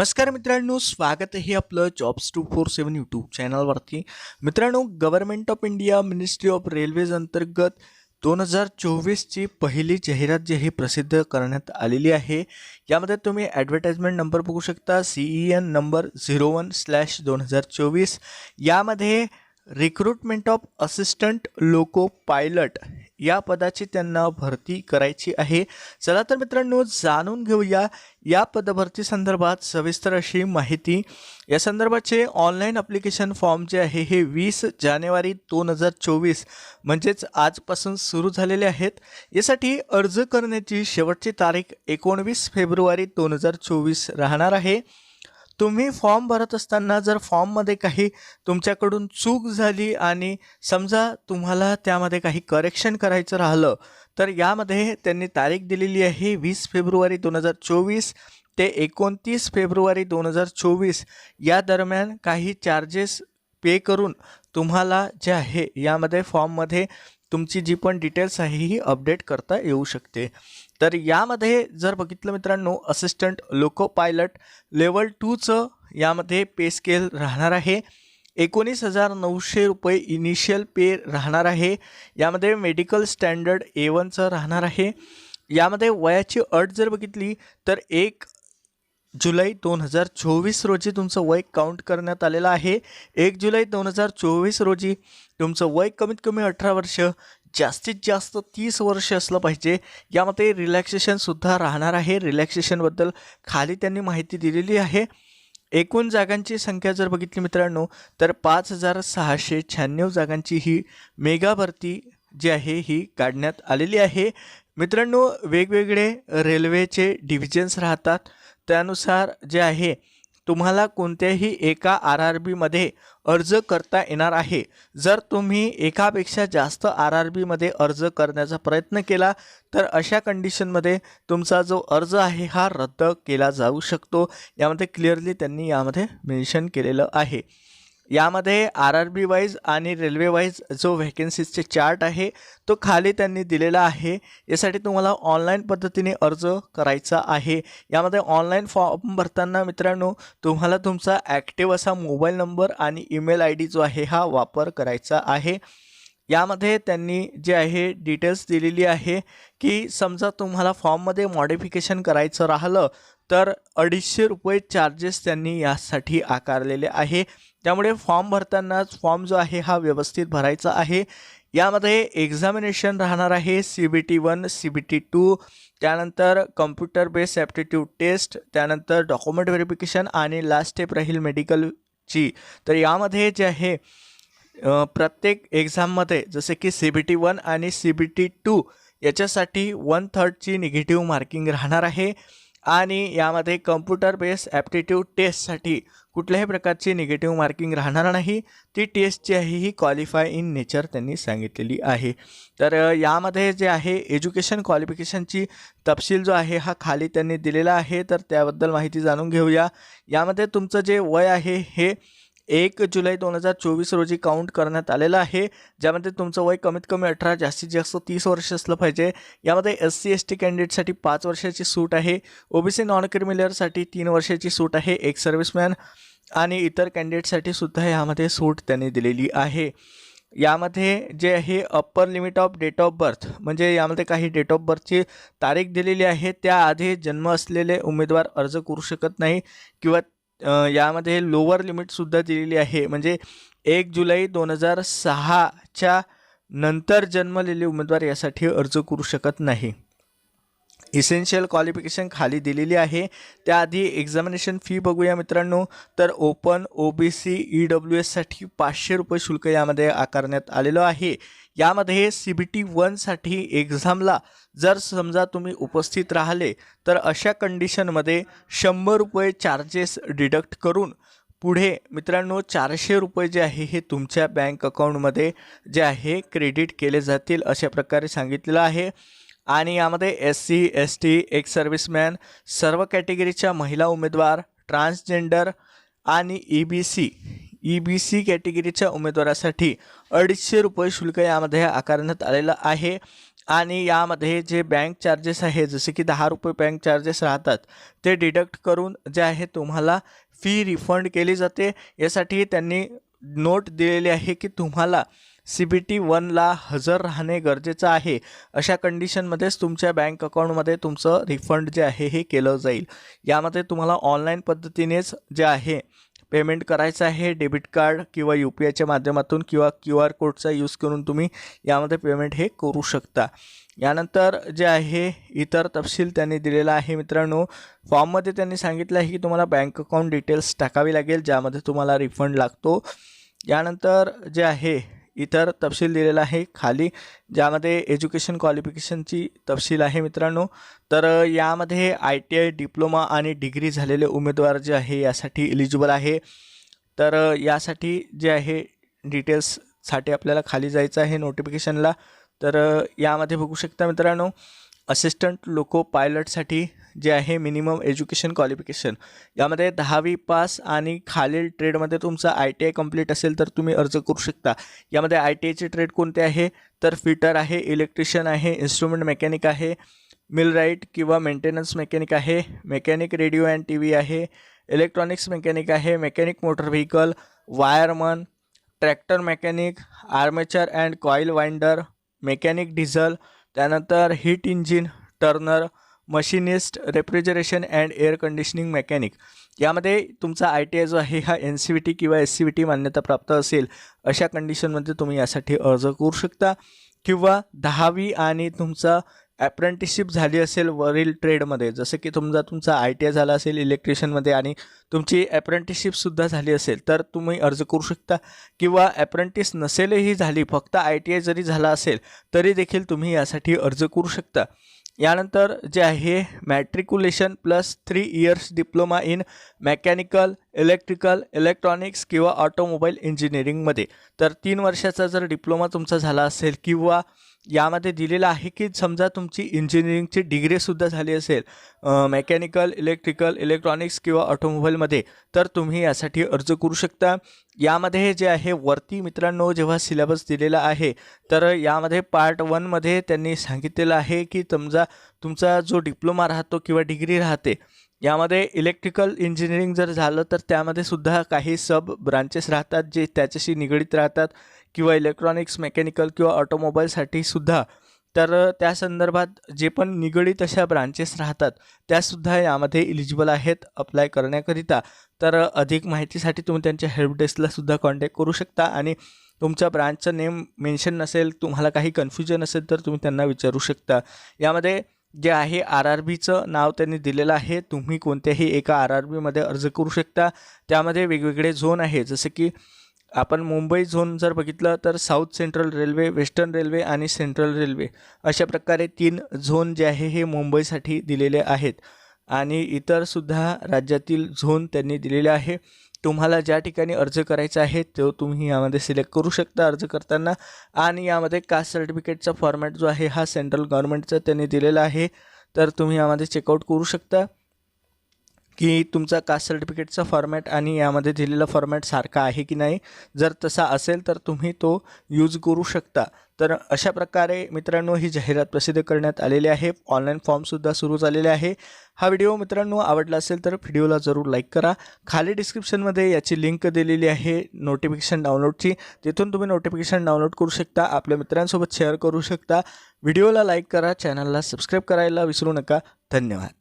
नमस्कार मित्रांनो स्वागत आहे आपलं jobs two four seven YouTube चॅनलवरती मित्रांनो government of India ministry of railways अंतर्गत दोन हजार चोवीसची पहिली जाहिरात जी आहे प्रसिद्ध करण्यात आलेली आहे. यामध्ये तुम्ही ॲडव्हर्टाइजमेंट नंबर बघू शकता C E N number zero one slash दोन हजार चोवीस. यामध्ये recruitment of assistant loco pilot या पदाची त्यांना भरती करायची आहे. चला तर मित्रांनो जाणून घेऊया या पदभरती संदर्भात सविस्तर अशी माहिती. या संदर्भाचे ऑनलाईन अप्लिकेशन फॉर्म जे आहे हे वीस जानेवारी दोन हजार चोवीस म्हणजेच आजपासून सुरू झालेले आहेत. यासाठी अर्ज करण्याची शेवटची तारीख एकोणवीस फेब्रुवारी दोन हजार चोवीस राहणार आहे. तुम्ही फॉर्म भरत असताना जर फॉर्ममध्ये काही तुमच्याकडून चूक झाली आणि समजा तुम्हाला त्यामध्ये काही करेक्शन करायचं राहिलं तर यामध्ये त्यांनी तारीख दिलेली आहे वीस फेब्रुवारी दोन हजार चोवीस ते एकोणतीस फेब्रुवारी दोन हजार चोवीस. या दरम्यान काही चार्जेस पे करून तुम्हाला जे आहे यामध्ये फॉर्ममध्ये तुमची जी पण डिटेल्स आहे ही अपडेट करता येऊ शकते. तर यामध्ये जर बघितलं मित्रांनो असिस्टंट लोको पायलट लेवल टूचं यामध्ये पे स्केल राहणार आहे. एकोणीस हजार नऊशे रुपये इनिशियल पे राहणार आहे. यामध्ये मेडिकल स्टँडर्ड ए वनचं राहणार आहे. यामध्ये वयाची अट जर बघितली तर एक जुलै दोन हजार चोवीस रोजी तुमचं वय काउंट करण्यात आलेलं आहे. एक जुलै दोन हजार चोवीस रोजी तुमचं वय कमीत कमी अठरा वर्ष जास्तीत जास्त तीस वर्ष असलं पाहिजे. यामध्ये रिलॅक्सेशनसुद्धा राहणार आहे. रिलॅक्सेशनबद्दल खाली त्यांनी माहिती दिलेली आहे. एकूण जागांची संख्या जर बघितली मित्रांनो तर पाच हजार सहाशे शहाण्णव जागांची ही मेगा भरती जी आहे ही काढण्यात आलेली आहे. मित्रांनो वेगवेगळे रेल्वेचे डिव्हिजन्स राहतात. त्यानुसार जे आहे तुम्हाला कोणत्याही एका आर आर बीमध्ये अर्ज करता येणार आहे. जर तुम्ही एकापेक्षा जास्त आर आर बीमध्ये अर्ज करण्याचा प्रयत्न केला तर अशा कंडिशनमध्ये तुमचा जो अर्ज आहे हा रद्द केला जाऊ शकतो. यामध्ये क्लिअरली त्यांनी यामध्ये मेन्शन केलेलं आहे. यामध्ये आर आर बी वाईज आणि रेल्वे वाईज जो व्हॅकन्सीजचे चार्ट आहे तो खाली त्यांनी दिलेला आहे. यासाठी तुम्हाला ऑनलाईन पद्धतीने अर्ज करायचा आहे. यामध्ये ऑनलाईन फॉर्म भरताना मित्रांनो तुम्हाला तुमचा ॲक्टिव्ह असा मोबाईल नंबर आणि ईमेल आय डी जो आहे हा वापर करायचा आहे. यामध्ये त्यांनी जे आहे डिटेल्स दिलेली आहे की समजा तुम्हाला फॉर्ममध्ये मॉडिफिकेशन करायचं राहिलं तर अडीचशे रुपये चार्जेस त्यांनी यासाठी आकारलेले आहे. त्यामुळे फॉर्म भरतानाच फॉर्म जो आहे हा व्यवस्थित भरायचा आहे. यामध्ये एक्झामिनेशन राहणार आहे C B T one C B T two त्यानंतर कम्प्युटर बेस्ड ॲप्टिट्यूड टेस्ट त्यानंतर डॉक्युमेंट व्हेरिफिकेशन आणि लास्ट स्टेप राहील मेडिकलची तर यामध्ये जे आहे प्रत्येक एक्झाममध्ये जसे की सी बी टी वन आणि सी बी टी टू याच्यासाठी वन थर्डची निगेटिव्ह मार्किंग राहणार आहे. आणि यामध्ये कम्प्युटर बेस ॲप्टिट्यूड टेस्टसाठी कुठल्याही प्रकारची निगेटिव्ह मार्किंग राहणार नाही. ती टेस्ट जी आहे ही क्वालिफाय इन नेचर त्यांनी सांगितलेली आहे. तर यामध्ये जे आहे एज्युकेशन क्वालिफिकेशनची तपशील जो आहे हा खाली त्यांनी दिलेला आहे. तर त्याबद्दल माहिती जाणून घेऊया. यामध्ये तुमचं जे वय आहे हे एक जुलै दोन हजार चोवीस रोजी काउंट करण्यात आलेलं आहे. ज्यामध्ये तुमचं वय कमीत कमी अठरा जास्तीत जास्त तीस वर्ष असलं पाहिजे. यामध्ये एस सी एस टी कॅन्डिडेटसाठी पाच वर्षाची सूट आहे. ओबीसी नॉन क्रिमिलरसाठी तीन वर्षाची सूट आहे. एक सर्व्हिसमॅन आणि इतर कॅन्डिडेटसाठी सुद्धा यामध्ये सूट त्यांनी दिलेली आहे. यामध्ये जे आहे upper limit of date of birth म्हणजे यामध्ये काही डेट ऑफ बर्थची तारीख दिलेली आहे. त्याआधी जन्म असलेले उमेदवार अर्ज करू शकत नाही किंवा यामध्ये लोअर लिमिटसुद्धा दिलेली आहे. म्हणजे एक जुलै दोन हजार सहाच्या नंतर जन्मलेले उमेदवार यासाठी अर्ज करू शकत नाही. इसेन्शियल क्वालिफिकेशन खाली दिलेली आहे. त्याआधी एक्झामिनेशन फी बघूया मित्रांनो. तर open O B C E W एससाठी पाचशे रुपये शुल्क यामध्ये आकारण्यात आलेलं आहे. यामध्ये सी बी टी वनसाठी एक्झामला जर समजा तुम्ही उपस्थित राहिले तर अशा कंडिशनमध्ये शंभर रुपये चार्जेस डिडक्ट करून पुढे मित्रांनो चारशे रुपये जे आहे हे तुमच्या बँक अकाउंटमध्ये जे आहे क्रेडिट केले जातील अशा प्रकारे सांगितलेलं आहे. आणि यामध्ये S C S T ex serviceman सर्व कॅटेगरीच्या महिला उमेदवार ट्रान्सजेंडर आणि E B C. E B C कॅटेगरीच्या उमेदवारासाठी अडीचशे रुपये शुल्क यामध्ये आकारण्यात आलेलं आहे. आणि यामध्ये जे बँक चार्जेस आहे जसे की दहा रुपये बँक चार्जेस राहतात ते डिडक्ट करून जे आहे तुम्हाला फी रिफंड केली जाते. यासाठी त्यांनी नोट दिलेली आहे की तुम्हाला सी बी टी वनला हजर राहणे गरजेचं आहे. अशा कंडिशनमध्येच तुमच्या बँक अकाउंटमध्ये तुमचं रिफंड जे आहे हे केलं जाईल. यामध्ये तुम्हाला ऑनलाईन पद्धतीनेच जे आहे पेमेंट करायचं आहे डेबिट कार्ड किंवा यू पी आयच्या माध्यमातून किंवा क्यू आर कोडचा यूज करून तुम्ही यामध्ये पेमेंट हे करू शकता. यानंतर जे आहे इतर तपशील त्यांनी दिलेला आहे मित्रांनो. फॉर्ममध्ये त्यांनी सांगितलं आहे की तुम्हाला बँक अकाउंट डिटेल्स टाकावी लागेल ज्यामध्ये तुम्हाला रिफंड लागतो. यानंतर जे आहे इतर तपशील दिलेला आहे. खाली ज्यामध्ये एज्युकेशन क्वालिफिकेशनची तपशील आहे मित्रांनो. तर यामध्ये आय टी आय डिप्लोमा आणि डिग्री झालेले उमेदवार जे आहे यासाठी इलिजिबल आहे. तर यासाठी जे आहे डिटेल्ससाठी आपल्याला खाली जायचं आहे नोटिफिकेशनला तर यामध्ये बघू शकता मित्रांनो असिस्टंट लोको पायलटसाठी जे आहे मिनिमम एज्युकेशन क्वालिफिकेशन यामध्ये दहावी पास आणि खालील ट्रेडमध्ये तुमचं आय टी आय कंप्लीट असेल तर तुम्ही अर्ज करू शकता. यामध्ये आय टी आयचे ट्रेड कोणते आहे? तर फिटर आहे इलेक्ट्रिशियन आहे इन्स्ट्रुमेंट मेकॅनिक आहे मिल राईट किंवा मेंटेनन्स मेकॅनिक आहे mechanic radio and T V आहे इलेक्ट्रॉनिक्स मेकॅनिक आहे mechanic motor vehicle wireman tractor mechanic armature and coil winder mechanic diesel त्यानंतर heat engine turner machinist refrigeration and air conditioning mechanic यामध्ये तुमचा I T I जो आहे हा N C V T किंवा S C V T मान्यताप्राप्त असेल अशा कंडिशनमध्ये तुम्ही यासाठी अर्ज करू शकता. किंवा दहावी आणि तुमचा ॲप्रेंटिसशिप झाली असेल वरील ट्रेडमध्ये जसं की तुमचा तुमचा आय टी आय झाला असेल इलेक्ट्रिशियनमध्ये आणि तुमची ॲप्रेंटिसशिपसुद्धा झाली असेल तर तुम्ही अर्ज करू शकता. किंवा ॲप्रेंटिस नसेलही झाली फक्त आय टी आय जरी झाला असेल तरी देखील तुम्ही यासाठी अर्ज करू शकता. यानंतर जे आहे matriculation plus three years diploma in mechanical electrical electronics किंवा ऑटोमोबाईल इंजिनिअरिंगमध्ये तर तीन वर्षाचा जर डिप्लोमा तुमचा झाला असेल किंवा यामध्ये दिलेलं आहे की समजा तुमची इंजिनिअरिंगची डिग्रीसुद्धा झाली असेल मेकॅनिकल इलेक्ट्रिकल इलेक्ट्रॉनिक्स किंवा ऑटोमोबाईलमध्ये तर तुम्ही यासाठी अर्ज करू शकता. यामध्ये जे आहे वरती मित्रांनो जेव्हा सिलेबस दिलेला आहे तर यामध्ये पार्ट वनमध्ये त्यांनी सांगितलेलं आहे की समजा तुमचा जो डिप्लोमा राहतो किंवा डिग्री राहते यामध्ये इलेक्ट्रिकल इंजिनिअरिंग जर झालं तर त्यामध्ये सुद्धा काही सब ब्रांचेस राहतात जे त्याच्याशी निगडीत राहतात किंवा इलेक्ट्रॉनिक्स मेकॅनिकल किंवा ऑटोमोबाईलसाठी सुद्धा. तर त्या संदर्भात जे पण निगडीत अशा ब्रांचेस राहतात त्यासुद्धा यामध्ये इलिजिबल आहेत अप्लाय करण्याकरिता. तर अधिक माहितीसाठी तुम्ही त्यांच्या हेल्प डेस्कलासुद्धा कॉन्टॅक्ट करू शकता. आणि तुमच्या ब्रांचचं नेम मेन्शन नसेल तुम्हाला काही कन्फ्युजन असेल तर तुम्ही त्यांना विचारू शकता. यामध्ये जे आहे आर आर बीचं नाव त्यांनी दिलेलं आहे. तुम्ही कोणत्याही एका आर आर बीमध्ये अर्ज करू शकता. त्यामध्ये वेगवेगळे झोन आहे जसे की आपण मुंबई झोन जर बघितलं तर south central railway western railway आणि सेंट्रल रेल्वे अशा प्रकारे तीन झोन जे आहे हे मुंबईसाठी दिलेले आहेत. आणि इतरसुद्धा राज्यातील झोन त्यांनी दिलेले आहे. तुम्हाला ज्या ठिकाणी अर्ज करायचा आहे तो तुम्ही यामध्ये सिलेक्ट करू शकता अर्ज करताना. आणि यामध्ये कास्ट सर्टिफिकेटचा फॉर्मॅट जो आहे हा सेंट्रल गव्हर्नमेंटचा त्यांनी दिलेला आहे. तर तुम्ही यामध्ये चेकआउट करू शकता. की तुमचा कास्ट सर्टिफिकेटचा फॉर्मॅट आणि यामध्ये दिलेला फॉर्मॅट सारखा आहे की नाही. जर तसा असेल तर तुम्ही तो यूज करू शकता. तर अशा प्रकारे मित्रांनो ही जाहिरात प्रसिद्ध करण्यात आलेली आहे. ऑनलाईन फॉर्मसुद्धा सुरू झालेले आहे. हा व्हिडिओ मित्रांनो आवडला असेल तर व्हिडिओला जरूर लाईक करा. खाली डिस्क्रिप्शनमध्ये याची लिंक दिलेली आहे नोटिफिकेशन डाउनलोडची तिथून तुम्ही नोटिफिकेशन डाउनलोड करू शकता. आपल्या मित्रांसोबत शेअर करू शकता. व्हिडिओला लाईक करा. चॅनलला सबस्क्राईब करायला विसरू नका. धन्यवाद.